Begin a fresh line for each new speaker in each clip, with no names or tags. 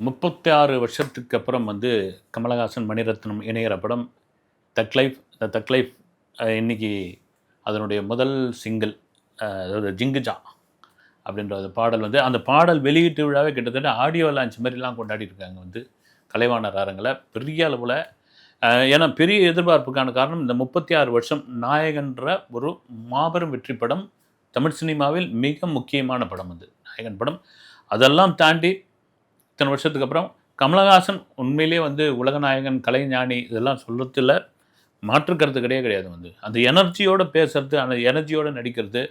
முப்பத்தி ஆறு வருஷத்துக்கு அப்புறம் வந்து கமலஹாசன் மணிரத்னம் இணையிற படம் தக் லைஃப் த தக் லைஃப் இன்னைக்கு அதனுடைய முதல் சிங்கிள் அதாவது ஜிங்குஜா அப்படின்ற அந்த பாடல் வந்து அந்த பாடல் வெளியீட்டு விழாவே கிட்டத்தட்ட ஆடியோ லான்ச் மாதிரிலாம் கொண்டாடிட்டு இருக்காங்க வந்து கலைவாணர் அரங்கில் பெரிய அளவில் ஏன்னா பெரிய எதிர்பார்ப்புக்கான காரணம் இந்த முப்பத்தி ஆறு வருஷம் நாயகன்ற ஒரு மாபெரும் வெற்றி படம் தமிழ் சினிமாவில் மிக முக்கியமான படம் அது. நாயகன் படம். அதெல்லாம் தாண்டி இத்தனை வருஷத்துக்கு அப்புறம் கமலஹாசன் உண்மையிலே வந்து உலகநாயகன் கலைஞானி இதெல்லாம் சொல்றதுல மாற்றுக்கிறது கிடையாது கிடையாது வந்து. அந்த எனர்ஜியோடு பேசுறது அந்த எனர்ஜியோடு நடிக்கிறது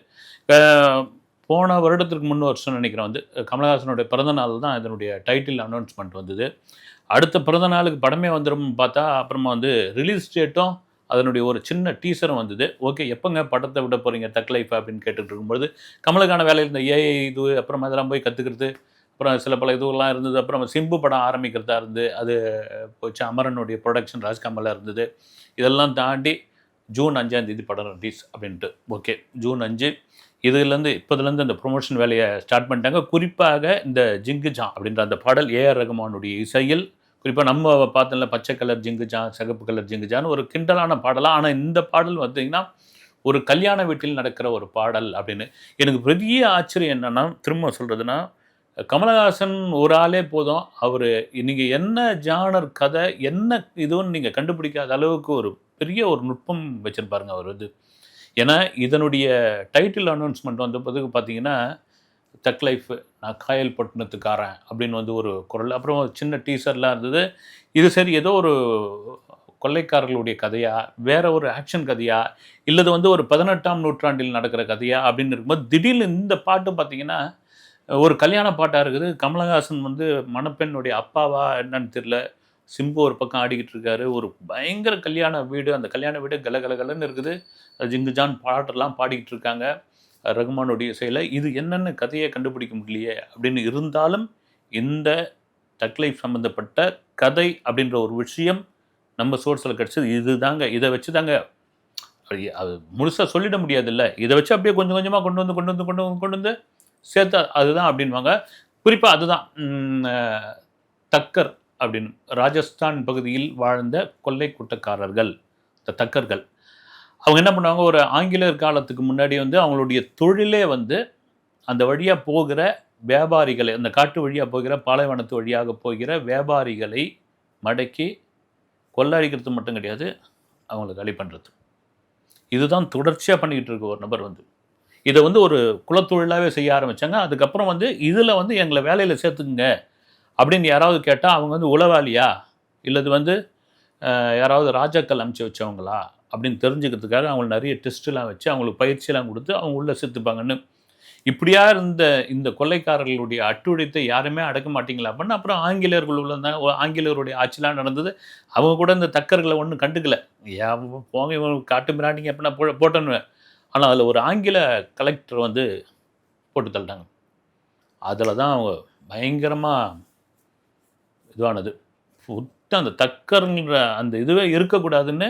போன வருடத்திற்கு முன் வருஷம் நினைக்கிறேன் வந்து கமலஹாசனுடைய பிறந்த நாள் தான் இதனுடைய டைட்டில் அனௌன்ஸ்மெண்ட் வந்தது. அடுத்த பிறந்த நாளுக்கு படமே வந்துடும் பார்த்தா அப்புறமா வந்து ரிலீஸ் டேட்டும் அதனுடைய ஒரு சின்ன டீசரும் வந்தது. ஓகே எப்போங்க படத்தை விட போகிறீங்க தக் லைஃப் அப்படின்னு கேட்டுட்டு இருக்கும்போது கமலுக்கான வேலையில் இந்த ஏஐ இது அப்புறமா இதெல்லாம் போய் கற்றுக்கிறது அப்புறம் சில பல இதுவெல்லாம் இருந்தது. அப்புறம் சிம்பு படம் ஆரம்பிக்கிறதா இருந்து அது போச்சு. அமரனுடைய ப்ரொடக்ஷன் ராஜ்கமலாக இருந்தது. இதெல்லாம் தாண்டி ஜூன் அஞ்சாம் தேதி படம் ரிலீஸ் அப்படின்ட்டு. ஓகே ஜூன் அஞ்சு. இதுலேருந்து இப்போதுலேருந்து அந்த ப்ரொமோஷன் வேலையை ஸ்டார்ட் பண்ணிட்டாங்க. குறிப்பாக இந்த ஜிங்கு அப்படின்ற அந்த பாடல் ஏஆர் ரகுமானுடைய இசையில் குறிப்பாக நம்ம பார்த்தோம்ல பச்சை கலர் ஜிங்கு சிகப்பு கலர் ஜிங்குஜான்னு ஒரு கிண்டலான பாடலாக ஆனால் இந்த பாடல் பார்த்திங்கன்னா ஒரு கல்யாண வீட்டில் நடக்கிற ஒரு பாடல் அப்படின்னு. எனக்கு பெரிய ஆச்சரியம் என்னென்னா திரும்ப சொல்கிறதுனா கமலஹாசன் ஒரு ஆளே போதும். அவர் நீங்கள் என்ன ஜானர் கதை என்ன இதுன்னு நீங்கள் கண்டுபிடிக்காத அளவுக்கு ஒரு பெரிய ஒரு நுட்பம் வச்சுருப்பாருங்க அவர் வந்து. ஏன்னா இதனுடைய டைட்டில் அனௌன்ஸ்மெண்ட் வந்த பிறகு பார்த்தீங்கன்னா தக் லைஃப் நான் காயல் பட்டினத்துக்காரன் அப்படின்னு வந்து ஒரு குரல் அப்புறம் ஒரு சின்ன டீசர்லாம் இருந்தது. இது சரி ஏதோ ஒரு கொள்ளைக்காரர்களுடைய கதையா வேற ஒரு ஆக்ஷன் கதையா இல்லது வந்து ஒரு பதினெட்டாம் நூற்றாண்டில் நடக்கிற கதையா அப்படின்னு இருக்கும்போது திடீர்னு இந்த பாட்டு பார்த்தீங்கன்னா ஒரு கல்யாண பாட்டாக இருக்குது. கமலஹாசன் வந்து மணப்பெண்ணுடைய அப்பாவா என்னன்னு தெரியல. சிம்பு ஒரு பக்கம் ஆடிக்கிட்டு இருக்காரு. ஒரு பயங்கர கல்யாண வீடு. அந்த கல்யாண வீடு கல கல இருக்குது ஜிங்குஜான் பாட்டெல்லாம் பாடிக்கிட்டு இருக்காங்க. ரகுமானுடைய இசையில் இது என்னென்ன கதையை கண்டுபிடிக்க முடியலையே அப்படின்னு இருந்தாலும் இந்த டக்லைஃப் சம்மந்தப்பட்ட கதை அப்படின்ற ஒரு விஷயம் நம்ம சோர்ஸில் கிடச்சது. இதுதாங்க. இதை வச்சு தாங்க அது அது முழுசாக சொல்லிட முடியாதுல்ல. இதை வச்சு அப்படியே கொஞ்சம் கொஞ்சமாக கொண்டு வந்து கொண்டு வந்து கொண்டு வந்து கொண்டு வந்து சேர்த்து அதுதான் அப்படின்வாங்க. குறிப்பாக அதுதான் தக்கர் அப்படின்னு ராஜஸ்தான் பகுதியில் வாழ்ந்த கொள்ளை கூட்டக்காரர்கள் இந்த தக்கர்கள். அவங்க என்ன பண்ணுவாங்க ஒரு ஆங்கிலேயர் காலத்துக்கு முன்னாடி வந்து அவங்களுடைய தொழிலே வந்து அந்த வழியாக போகிற வியாபாரிகளை அந்த காட்டு வழியாக போகிற பாலைவனத்து வழியாக போகிற வியாபாரிகளை மடக்கி கொள்ளடிக்கிறது மட்டும் கிடையாது அவங்களுக்கு அழி பண்ணுறது இதுதான் தொடர்ச்சியாக பண்ணிக்கிட்டு இருக்க ஒரு நபர் வந்து. இதை வந்து ஒரு குலத்தொழிலாகவே செய்ய ஆரம்பித்தாங்க அதுக்கப்புறம் வந்து இதில் வந்து எங்களை வேலையில் சேர்த்துக்குங்க அப்படின்னு யாராவது கேட்டால் அவங்க வந்து உளவாளியா? இல்லது வந்து யாராவது ராஜாக்கள் அமுச்சு வச்சவங்களா? அப்படின்னு தெரிஞ்சுக்கிறதுக்காக அவங்களை நிறைய டெஸ்ட்லாம் வச்சு அவங்களுக்கு பயிற்சியெல்லாம் கொடுத்து அவங்க உள்ளே சேர்த்துப்பாங்கன்னு. இப்படியா இருந்த இந்த கொள்ளைக்காரர்களுடைய அட்டுழியத்தை யாருமே அடக்க மாட்டீங்களா? அப்படின்னு அப்புறம் ஆங்கிலேயர்கள் உள்ள இருந்தாங்க. ஆங்கிலேயருடைய ஆட்சிலாம் நடந்தது. அவங்க கூட இந்த தக்கர்களை ஒன்றும் கண்டுக்கல. ஏன் போங்க இவங்க காட்டு மிராண்டிங்க அப்படின்னா போ போட்டோன்னு ஆனால் அதில் ஒரு ஆங்கில கலெக்டர் வந்து போட்டு தள்ளிட்டாங்க. அதில் தான் அவங்க பயங்கரமாக இதுவானது. சுத்த அந்த தக்கருங்கிற அந்த இதுவே இருக்கக்கூடாதுன்னு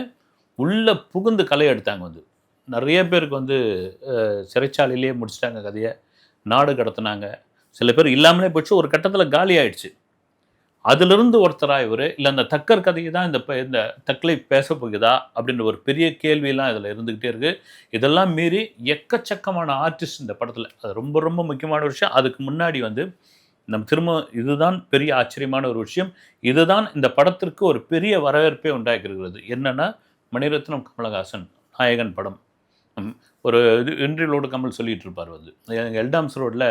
உள்ளே புகுந்து கலை எடுத்தாங்க வந்து. நிறைய பேருக்கு வந்து சிறைச்சாலையிலேயே முடிச்சிட்டாங்க கதையை. நாடு கடத்துனாங்க. சில பேர் இல்லாமலே போச்சு. ஒரு கட்டத்தில் காலி ஆயிடுச்சு. அதிலிருந்து ஒருத்தராக இவர்? இல்லை அந்த தக்கர் கதையை தான் இந்த ப- இந்த தக்கலை பேச போகுதா? அப்படின்ற ஒரு பெரிய கேள்வியெல்லாம் இதில் இருந்துக்கிட்டே இருக்குது இதெல்லாம் மீறி எக்கச்சக்கமான ஆர்டிஸ்ட் இந்த படத்தில். அது ரொம்ப ரொம்ப முக்கியமான ஒரு விஷயம். அதுக்கு முன்னாடி வந்து நம்ம திரும்ப இதுதான் பெரிய ஆச்சரியமான ஒரு விஷயம். இதுதான் இந்த படத்திற்கு ஒரு பெரிய வரவேற்பே உண்டாக்கியிருக்கிறது. என்னென்னா மணிரத்னம் கமலஹாசன் நாயகன் படம். ஒரு இது இன்றிலோடு கமல் சொல்லிட்டு இருப்பார் வந்து. எங்கள் எல்டாம்ஸ் ரோட்டில்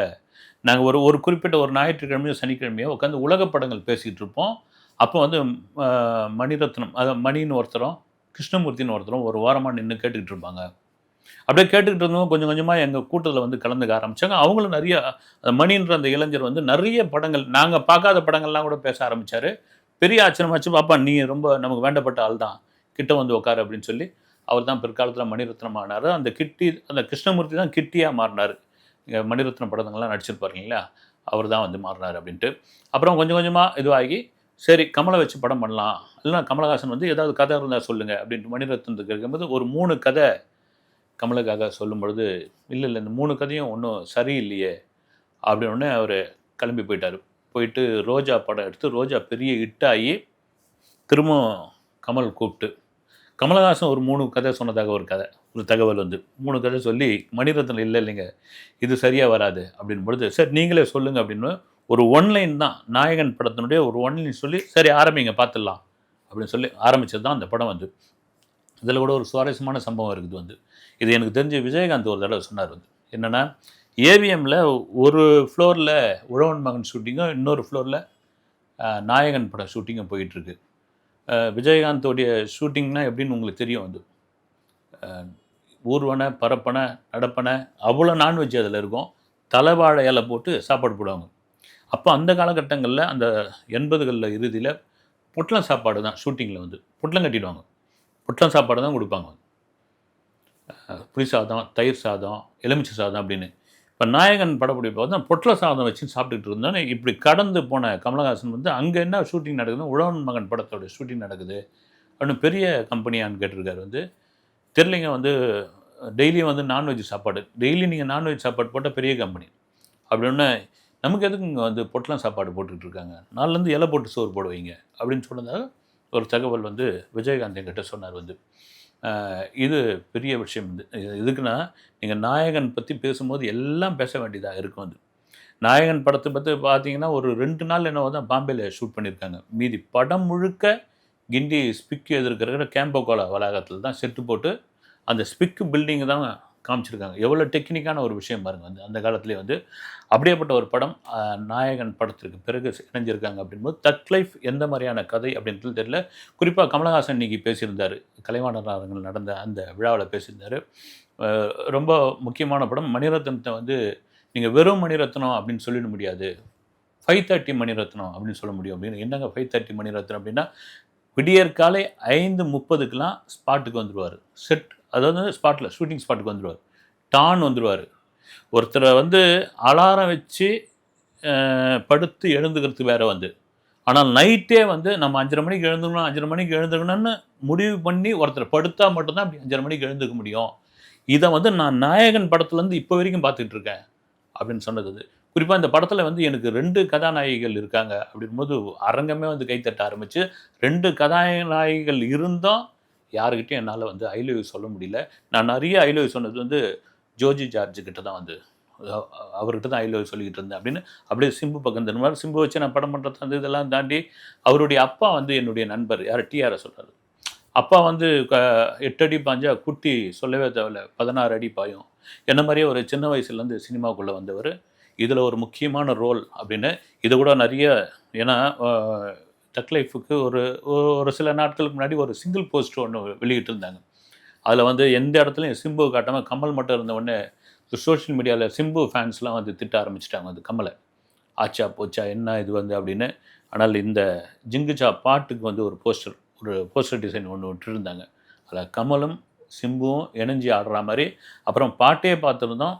நாங்கள் ஒரு ஒரு குறிப்பிட்ட ஒரு ஞாயிற்றுக்கிழமையோ சனிக்கிழமையோ உட்காந்து உலக படங்கள் பேசிகிட்டு இருப்போம் அப்போ வந்து மணிரத்னம் அதாவது மணின்னு ஒருத்தரும் கிருஷ்ணமூர்த்தின்னு ஒருத்தரும் ஒரு வாரமாக நின்று கேட்டுக்கிட்டு இருப்பாங்க அப்படியே கேட்டுக்கிட்டு இருந்தவங்க கொஞ்சம் கொஞ்சமாக எங்கள் கூட்டத்தில் வந்து கலந்துக்க ஆரம்பித்தாங்க அவங்களும் நிறைய மணின்ற அந்த இளைஞர் வந்து நிறைய படங்கள் நாங்கள் பார்க்காத படங்கள்லாம் கூட பேச ஆரம்பித்தார் பெரிய ஆச்சரியமாச்சு பாப்பா நீ ரொம்ப நமக்கு வேண்டப்பட்ட ஆள் தான் கிட்ட வந்து உட்காரு அப்படின்னு சொல்லி அவர் தான் பிற்காலத்தில் மணிரத்னம் ஆனார் அந்த கிட்டி அந்த கிருஷ்ணமூர்த்தி தான் கிட்டியாக மாறினார். இங்கே மணிரத்னம் படங்கள்லாம் நடிச்சிருப்பார் இல்லைங்களா அவர் தான் வந்து மாறினார் அப்படின்ட்டு. அப்புறம் கொஞ்சம் கொஞ்சமாக இதுவாகி சரி கமலை வச்சு படம் பண்ணலாம். இல்லைன்னா கமலஹாசன் வந்து ஏதாவது கதை இருந்தால் சொல்லுங்கள் அப்படின்ட்டு மணிரத்னத்துக்கு இருக்கும்போது ஒரு மூணு கதை கமலுக்காக சொல்லும் பொழுது இல்லை இல்லை இந்த மூணு கதையும் ஒன்றும் சரியில்லையே. அப்படின்னு அவர் கிளம்பி போயிட்டார். போயிட்டு ரோஜா படம் எடுத்து ரோஜா பெரிய ஹிட்டாகி திரும்ப கமல் கூப்பிட்டு கமலஹாசன் ஒரு மூணு கதை சொன்னதாக ஒரு கதை ஒரு தகவல் வந்து. மூணு கதை சொல்லி மணிரத்னம் இல்லை இல்லைங்க இது சரியாக வராது அப்படின் பொழுது சரி நீங்களே சொல்லுங்கள் அப்படின்னு ஒரு ஒன்லைன் தான் நாயகன் படத்தினுடைய ஒரு ஒன்லைன் சொல்லி சரி ஆரம்பிங்க பார்த்துடலாம் அப்படின்னு சொல்லி ஆரம்பித்தது தான் அந்த படம் வந்து. இதில் கூட ஒரு சுவாரஸ்யமான சம்பவம் இருக்குது வந்து. இது எனக்கு தெரிஞ்ச விஜயகாந்த் ஒரு தடவை சொன்னார் வந்து. என்னென்னா ஏவிஎம்மில் ஒரு ஃப்ளோரில் உழவன் மகன் ஷூட்டிங்கும் இன்னொரு ஃப்ளோரில் நாயகன் படம் ஷூட்டிங்கும் போயிட்டுருக்கு விஜயகாந்தோடைய ஷூட்டிங்னா எப்படின்னு உங்களுக்கு தெரியும் வந்து ஊர்வனை பரப்பனை நடப்பனை அவ்வளோ நான்வெஜ் அதில் இருக்கும். தலைவாழை இலை போட்டு சாப்பாடு போடுவாங்க. அப்போ அந்த காலகட்டங்களில் அந்த எண்பதுகளில் இறுதியில் பொட்டலம் சாப்பாடு தான் ஷூட்டிங்கில் வந்து. பொட்டலம் கட்டிடுவாங்க. பொட்டலம் சாப்பாடு தான் கொடுப்பாங்க. புளி சாதம் தயிர் சாதம் எலுமிச்சை சாதம் அப்படின்னு. இப்போ நாயகன் படப்பிடிப்பை வந்து பொட்டல சாதம் வச்சு சாப்பிட்டுட்டு இருந்தோன்னே இப்படி கடந்து போன கமலஹாசன் வந்து அங்கே என்ன ஷூட்டிங் நடக்குதுன்னு உழவன் மகன் படத்தோட ஷூட்டிங் நடக்குது அப்படின்னு பெரிய கம்பெனியான்னு கேட்டிருக்காரு வந்து. தெரிலிங்க வந்து டெய்லியும் வந்து நான்வெஜ் சாப்பாடு. டெய்லி நீங்கள் நான்வெஜ் சாப்பாடு போட்டால் பெரிய கம்பெனி அப்படின்னு நமக்கு எதுக்கு இங்கே வந்து பொட்டலம் சாப்பாடு போட்டுக்கிட்டு இருக்காங்க? நாலுலேருந்து இலை போட்டு சோறு போடுவீங்க அப்படின்னு சொன்னதாக ஒரு தகவல் வந்து விஜயகாந்த் என்கிட்ட சொன்னார் வந்து. இது பெரிய விஷயம். இது எதுக்குன்னா நீங்கள் நாயகன் பற்றி பேசும்போது எல்லாம் பேச வேண்டியதாக இருக்கும் அது. நாயகன் படத்தை பற்றி பார்த்தீங்கன்னா ஒரு ரெண்டு நாள் என்னவோ தான் பாம்பேல ஷூட் பண்ணியிருக்காங்க மீதி படம் முழுக்க கிண்டி ஸ்பிக்கு எதிர்க்கிற கேம்போகோலா வளாகத்தில் தான் செட்டு போட்டு அந்த ஸ்பிக்கு பில்டிங் தான் காமிச்சிருக்காங்க. எவ்வளோ டெக்னிக்கான ஒரு விஷயம் பாருங்கள் வந்து அந்த காலத்துலேயே வந்து அப்படியேப்பட்ட ஒரு படம் நாயகன் படத்திற்கு பிறகு இணைஞ்சிருக்காங்க அப்படின்போது தக் லைஃப் எந்த மாதிரியான கதை அப்படின்றது தெரியல. குறிப்பாக கமலஹாசன் இன்னைக்கு பேசியிருந்தார். கலைவாணர் அரங்கில் நடந்த அந்த விழாவில் பேசியிருந்தார். ரொம்ப முக்கியமான படம். மணிரத்னத்தை வந்து நீங்கள் வெறும் மணிரத்னம் அப்படின்னு சொல்லிட முடியாது. ஃபைவ் தேர்ட்டி மணிரத்னம் அப்படின்னு சொல்ல முடியும். அப்படின்னு என்னங்க ஃபைவ் தேர்ட்டி மணிரத்னம் அப்படின்னா விடியற்காலை ஐந்து முப்பதுக்கெலாம் ஸ்பாட்டுக்கு வந்துடுவார் செட் அதாவது ஸ்பாட்டில் ஷூட்டிங் ஸ்பாட்டுக்கு வந்துடுவார் டான் வந்துடுவார் ஒருத்தரை வந்து அலாரம் வச்சு படுத்து எழுந்துக்கிறது வேற வந்து. ஆனால் நைட்டே வந்து நம்ம அஞ்சரை மணிக்கு எழுந்துக்கணும் அஞ்சரை மணிக்கு எழுந்துக்கணும்னு முடிவு பண்ணி ஒருத்தர் படுத்தால் மட்டும்தான் அப்படி அஞ்சரை மணிக்கு எழுந்துக்க முடியும். இதை வந்து நான் நாயகன் படத்துலேருந்து இப்போ வரைக்கும் பார்த்துட்டு இருக்கேன் அப்படின்னு சொன்னது அது குறிப்பாக இந்த படத்தில் வந்து எனக்கு ரெண்டு கதாநாயகிகள் இருக்காங்க அப்படின்போது அரங்கமே வந்து கைத்தட்ட ஆரம்பித்து ரெண்டு கதாநாயகிகள் இருந்தும் யாருக்கிட்டையும் என்னால் வந்து ஐ லவ் யூ சொல்ல முடியல. நான் நிறைய ஐ லவ் யூ சொன்னது வந்து ஜோஜி ஜார்ஜு கிட்ட தான் வந்து. அவர்கிட்ட தான் ஐ லவ் சொல்லிக்கிட்டு இருந்தேன் அப்படின்னு. அப்படியே சிம்பு பக்கம் இந்த சிம்பு வச்சு நான் படம் பண்ணுறது அந்த இதெல்லாம் தாண்டி அவருடைய அப்பா வந்து என்னுடைய நண்பர். யார்? டிஆரை சொல்கிறார் அப்பா வந்து க எட்டு அடி பாஞ்சா குட்டி சொல்லவே தேவையில்ல. பதினாறு அடி பாயும். என்ன மாதிரியே ஒரு சின்ன வயசுலேருந்து சினிமாவுக்குள்ளே வந்தவர். இதில் ஒரு முக்கியமான ரோல் அப்படின்னு. இது கூட நிறைய ஏன்னா டக் லைஃபுக்கு ஒரு ஒரு சில நாட்களுக்கு முன்னாடி ஒரு சிங்கிள் போஸ்ட் ஒன்று வெளியிட்டிருந்தாங்க. அதில் வந்து எந்த இடத்துலையும் சிம்பு காட்டாமல் கமல் மட்டும் இருந்த உடனே சோஷியல் மீடியாவில் சிம்பு ஃபேன்ஸ்லாம் வந்து திட்ட ஆரம்பிச்சிட்டாங்க வந்து கமலை. ஆச்சா போச்சா என்ன இது வந்து அப்படின்னு. ஆனால் இந்த ஜிங்குச்சா பாட்டுக்கு வந்து ஒரு போஸ்டர் ஒரு போஸ்டர் டிசைன் ஒன்று விட்டுருந்தாங்க. அதில் கமலும் சிம்புவும் இணைஞ்சி ஆடுற மாதிரி. அப்புறம் பாட்டே பார்த்துருந்தோம்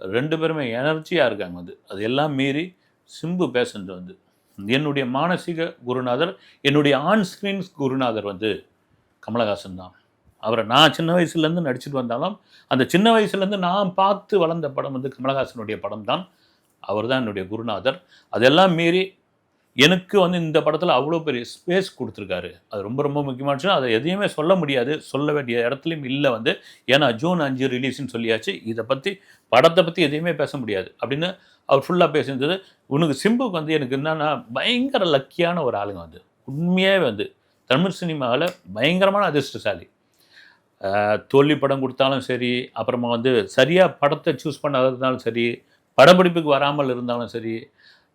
ரெண்டு பேருமே எனர்ஜியாக இருக்காங்க வந்து அது எல்லாம் மீறி சிம்பு பேசுனது வந்து. என்னுடைய மானசீக குருநாதர் என்னுடைய ஆன்ஸ்க்ரீன்ஸ் குருநாதர் வந்து கமலஹாசன் தான். அவரை நான் சின்ன வயசுலேருந்து நடிச்சுட்டு வந்தாலும் அந்த சின்ன வயசுலேருந்து நான் பார்த்து வளர்ந்த படம் வந்து கமலஹாசனுடைய படம் தான். அவர் தான் என்னுடைய குருநாதர். அதெல்லாம் மீறி எனக்கு வந்து இந்த படத்தில் அவ்வளோ பெரிய ஸ்பேஸ் கொடுத்துருக்காரு. அது ரொம்ப ரொம்ப முக்கியமானச்சு அதை எதையுமே சொல்ல முடியாது. சொல்ல வேண்டிய இடத்துலையும் இல்லை வந்து ஏன்னா ஜூன் அஞ்சு ரிலீஸ்னு சொல்லியாச்சு. இதை பற்றி படத்தை பற்றி எதையுமே பேச முடியாது. அப்படின்னு அவர் ஃபுல்லாக பேசியிருந்தது. உனக்கு சிம்புக்கு வந்து எனக்கு என்னென்னா பயங்கர லக்கியான ஒரு ஆளுங்க வந்து. உண்மையாகவே வந்து தமிழ் சினிமாவில் பயங்கரமான அதிர்ஷ்டசாலி. தோல்வி படம் கொடுத்தாலும் சரி அப்புறமா வந்து சரியாக படத்தை சூஸ் பண்ணாததுனாலும் சரி படப்பிடிப்புக்கு வராமல் இருந்தாலும் சரி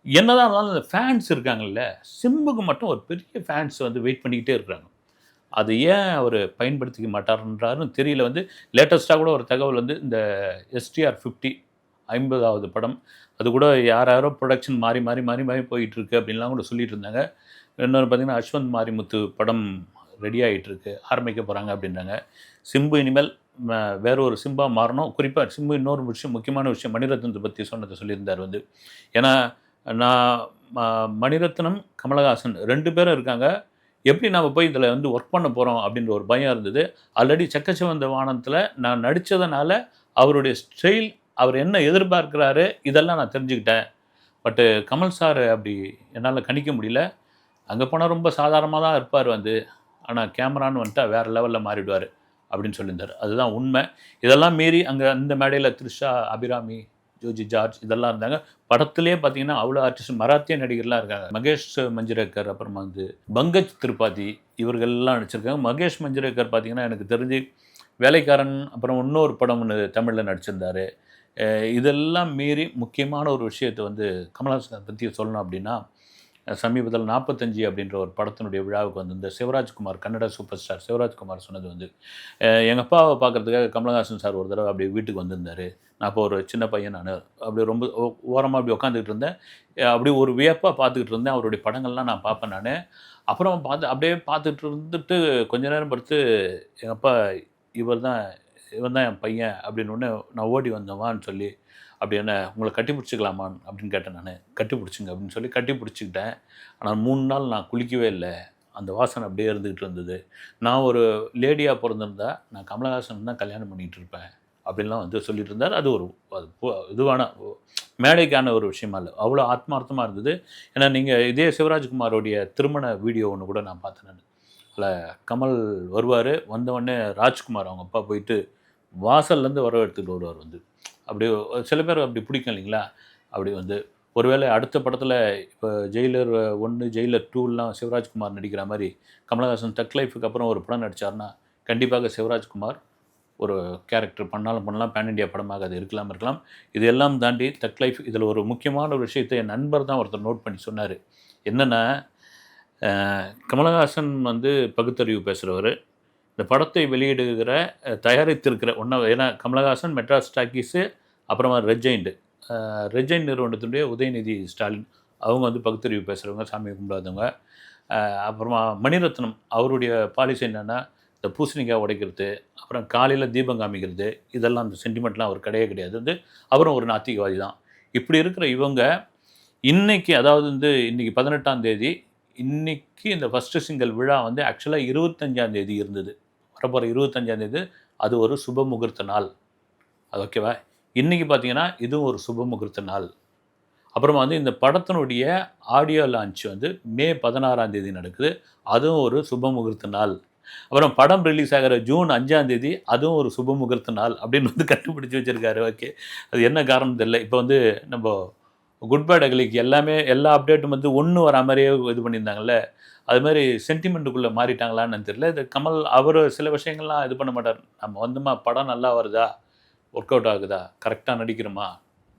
என்னதான் இருந்தாலும் இந்த ஃபேன்ஸ் இருக்காங்கல்ல சிம்புக்கு மட்டும் ஒரு பெரிய ஃபேன்ஸ் வந்து வெயிட் பண்ணிக்கிட்டே இருக்கிறாங்க அது ஏன் அவர் பயன்படுத்திக்க மாட்டார்ன்றாருன்னு தெரியல. வந்து லேட்டஸ்ட்டாக கூட ஒரு தகவல் வந்து இந்த எஸ்டிஆர் ஃபிஃப்டி ஐம்பதாவது படம். அது கூட யார் யாரோ ப்ரொடக்ஷன் மாறி மாறி மாறி மாறி போயிட்டுருக்கு அப்படின்லாம் கூட சொல்லிட்டு இருந்தாங்க இன்னொரு பார்த்தீங்கன்னா அஸ்வந்த் மாரிமுத்து படம் ரெடி ஆகிட்டுருக்கு ஆரம்பிக்க போகிறாங்க அப்படின்றாங்க. சிம்பு இனிமேல் வேற ஒரு சிம்பா மாறணும். குறிப்பாக சிம்பு இன்னொரு விஷயம் முக்கியமான விஷயம் மணிரத்னத்தை பற்றி சொன்னதை சொல்லியிருந்தார் வந்து. ஏன்னா நான் ம- மணிரத்னம் கமலஹாசன் ரெண்டு பேரும் இருக்காங்க. எப்படி நம்ம போய் இதில் வந்து ஒர்க் பண்ண போகிறோம் அப்படின்ற ஒரு பயம் இருந்தது. ஆல்ரெடி செக்கச்சிவந்த வானத்தில் நான் நடித்ததுனால அவருடைய ஸ்டைல் அவர் என்ன எதிர்பார்க்குறாரு இதெல்லாம் நான் தெரிஞ்சுக்கிட்டேன். பட்டு கமல் சார் அப்படி என்னால் கணிக்க முடியல. அங்கே போனால் ரொம்ப சாதாரணமாக தான் இருப்பார் வந்து. ஆனால் கேமரான்னு வந்துட்டா வேறு லெவலில் மாறிடுவார் அப்படின்னு சொல்லியிருந்தார். அதுதான் உண்மை. இதெல்லாம் மீறி அங்கே அந்த மேடையில் த்ரிஷா அபிராமி ஜோஜி ஜார்ஜ் இதெல்லாம் இருந்தாங்க. படத்துலேயே பார்த்தீங்கன்னா அவ்வளோ ஆர்டிஸ்ட் மராத்திய நடிகர்லாம் இருக்காங்க. மகேஷ் மஞ்சுரேக்கர் அப்புறமா வந்து பங்கஜ் திரிபாதி இவர்கள்லாம் நடிச்சிருக்காங்க. மகேஷ் மஞ்சுரேக்கர் பார்த்தீங்கன்னா எனக்கு தெரிஞ்சு வேலைக்காரன் அப்புறம் இன்னொரு படம் ஒன்று தமிழில் நடிச்சிருந்தாரு. இதெல்லாம் மீறி முக்கியமான ஒரு விஷயத்தை வந்து கமல்ஹாசன் பற்றி சொல்லணும் அப்படின்னா சமீபத்தில் நாற்பத்தஞ்சு அப்படின்ற ஒரு படத்தினுடைய விழாவுக்கு வந்து இந்த சிவராஜ்குமார் கன்னட சூப்பர் ஸ்டார் சிவராஜ்குமார் சொன்னது வந்து எங்கள் அப்பாவை பார்க்கறதுக்காக கமலஹாசன் சார் ஒரு தடவை அப்படியே வீட்டுக்கு வந்திருந்தார். நான் அப்போ ஒரு சின்ன பையன் நான். அப்படியே ரொம்ப ஓரமாக அப்படி உட்காந்துக்கிட்டு இருந்தேன். அப்படியே ஒரு வியப்பாக பார்த்துக்கிட்டு இருந்தேன். அவருடைய படங்கள்லாம் நான் பார்ப்பேன் நான். அப்புறம் பார்த்து அப்படியே பார்த்துட்டு இருந்துட்டு கொஞ்ச நேரம் பொறுத்து எங்கள் அப்பா இவர் தான் இவன் தான் என் பையன் அப்படின்னு ஒன்று நான் ஓடி வந்தவான்னு சொல்லி அப்படி என்ன உங்களை கட்டி பிடிச்சிக்கலாமான்னு அப்படின்னு கேட்டேன் நான். கட்டி பிடிச்சிங்க அப்படின்னு சொல்லி கட்டி பிடிச்சிக்கிட்டேன். ஆனால் மூணு நாள் நான் குளிக்கவே இல்லை. அந்த வாசனை அப்படியே இருந்துக்கிட்டு இருந்தது. நான் ஒரு லேடியாக பிறந்திருந்தா நான் கமலஹாசன் தான் கல்யாணம் பண்ணிகிட்டு இருப்பேன் அப்படின்லாம் வந்து சொல்லிட்டு இருந்தார். அது ஒரு அது பு- இதுவான மேடைக்கான ஒரு விஷயமா இல்லை. அவ்வளோ ஆத்மார்த்தமாக இருந்தது. ஏன்னா நீங்கள் இதே சிவராஜ்குமாரோடைய திருமண வீடியோ ஒன்று கூட நான் பார்த்தேன் நான். அதில் கமல் வருவார். வந்தவொடனே ராஜ்குமார் அவங்க அப்பா போயிட்டு வாசல்லேருந்து வரவு எடுத்துகிட்டு வருவார் வந்து. அப்படி சில பேர் அப்படி பிடிக்கும் இல்லைங்களா? அப்படி வந்து ஒருவேளை அடுத்த படத்தில் இப்போ ஜெயிலர் ஒன்று ஜெயிலர் டூலாம் சிவராஜ்குமார் நடிக்கிற மாதிரி கமலஹாசன் தக் லைஃபுக்கு அப்புறம் ஒரு படம் நடித்தார்னா கண்டிப்பாக சிவராஜ்குமார் ஒரு கேரக்டர் பண்ணாலும் பண்ணலாம் பேன் இண்டியா படமாக அது இருக்கலாம் இருக்கலாம். இது எல்லாம் தாண்டி தக் லைஃப் இதில் ஒரு முக்கியமான ஒரு விஷயத்தை என் நண்பர் தான் ஒருத்தர் நோட் பண்ணி சொன்னார். என்னென்னா கமலஹாசன் வந்து பகுத்தறிவு பேசுகிறவர் இந்த படத்தை வெளியிடுகிற தயாரித்திருக்கிற ஒன்றா ஏன்னா கமலஹாசன் மெட்ராஸ் டாக்கீஸு அப்புறமா ரெஜைண்டு ரெஜைன் நிறுவனத்தினுடைய உதயநிதி ஸ்டாலின் அவங்க வந்து பகுத்தறிவு பேசுகிறவங்க சாமி கும்பிடாதவங்க. அப்புறமா மணிரத்னம் அவருடைய பாலிசி என்னென்னா இந்த பூசணிக்காய் உடைக்கிறது அப்புறம் காலையில் தீபம் காமிக்கிறது இதெல்லாம் அந்த சென்டிமெண்ட்லாம் அவர் கிடையவே கிடையாது. வந்து அவரும் ஒரு நாத்திகவாதி தான். இப்படி இருக்கிற இவங்க இன்றைக்கி அதாவது வந்து இன்றைக்கி பதினெட்டாம் தேதி இன்றைக்கி இந்த ஃபஸ்ட்டு சிங்கிள் விழா வந்து ஆக்சுவலாக இருபத்தஞ்சாம் தேதி இருந்தது. வரப்போகிற இருபத்தஞ்சாந்தேதி அது ஒரு சுப முகூர்த்த நாள். அது ஓகேவா இன்றைக்கி பார்த்தீங்கன்னா இதுவும் ஒரு சுப முகூர்த்த நாள். அப்புறமா வந்து இந்த படத்தினுடைய ஆடியோ லான்ச் வந்து மே பதினாறாம் தேதி நடக்குது. அதுவும் ஒரு சுப முகூர்த்த நாள். அப்புறம் படம் ரிலீஸ் ஆகிற ஜூன் அஞ்சாம் தேதி அதுவும் ஒரு சுப முகூர்த்த நாள் அப்படின்னு வந்து கண்டுபிடிச்சி வச்சுருக்காரு. ஓகே அது என்ன காரணம் தெரியல. இப்போ வந்து நம்ம குட் பேட் அகலிக்கு எல்லாமே எல்லா அப்டேட்டும் வந்து ஒன்று வர மாதிரியே இது பண்ணியிருந்தாங்கல்ல? அது மாதிரி சென்டிமெண்ட்டுக்குள்ளே மாறிட்டாங்களான்னு தெரியல. இது கமல் அவர் சில விஷயங்கள்லாம் இது பண்ண மாட்டார். நம்ம வந்துமா படம் நல்லா வருதா? ஒர்க் அவுட் ஆகுதா? கரெக்டாக நடிக்கிறோமா?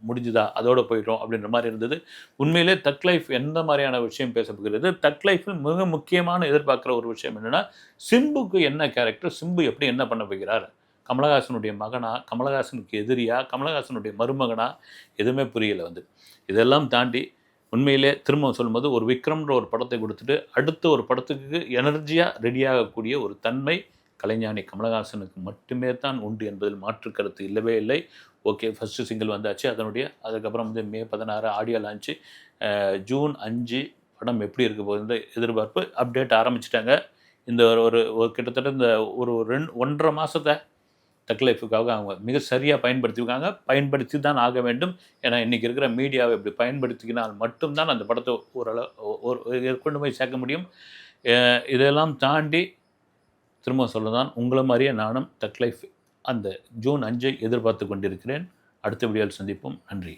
முடிஞ்சுதா? அதோட போயிட்டோம் அப்படின்ற மாதிரி இருந்தது. உண்மையிலே தக் லைஃப் எந்த மாதிரியான விஷயம் பேசப்படுகிறது தக் லைஃப்பில் மிக முக்கியமான எதிர்பார்க்குற ஒரு விஷயம் என்னென்னா சிம்புக்கு என்ன கேரக்டர் சிம்பு எப்படி என்ன பண்ண போகிறார்? கமலஹாசனுடைய மகனா கமலஹாசனுக்கு எதிரியா கமலஹாசனுடைய மருமகனா? எதுவுமே புரியலை வந்து. இதெல்லாம் தாண்டி உண்மையிலே திரும்ப சொல்லும்போது ஒரு விக்ரம்ன்ற ஒரு படத்தை கொடுத்துட்டு அடுத்த ஒரு படத்துக்கு எனர்ஜியாக ரெடியாகக்கூடிய ஒரு தன்மை கலைஞானி கமலஹாசனுக்கு மட்டுமே தான் உண்டு என்பதில் மாற்று கருத்து இல்லவே இல்லை. ஓகே ஃபஸ்ட்டு சிங்கிள் வந்தாச்சு. அதனுடைய அதுக்கப்புறம் வந்து மே பதினாறு ஆடியோ லான்ச்சு ஜூன் அஞ்சு படம் எப்படி இருக்க போகுது எதிர்பார்ப்பு அப்டேட் ஆரம்பிச்சிட்டாங்க. இந்த ஒரு ஒரு ஒரு கிட்டத்தட்ட இந்த ஒரு ரெண்டு ஒன்றரை மாதத்தை டக் லைஃபுக்காக அவங்க மிக சரியாக பயன்படுத்திருக்காங்க பயன்படுத்தி தான் ஆக வேண்டும் ஏன்னா இன்றைக்கி இருக்கிற மீடியாவை இப்படி பயன்படுத்திக்கினால் மட்டும்தான் அந்த படத்தை ஓரளவு ஒரு கொண்டு போய் சேர்க்க முடியும். இதெல்லாம் தாண்டி திரும்ப சொல்லதான் உங்களை மாதிரியே நானும் டக் லைஃப் அந்த ஜூன் அஞ்சை எதிர்பார்த்து கொண்டிருக்கிறேன். அடுத்த வீடியோவில் சந்திப்போம். நன்றி.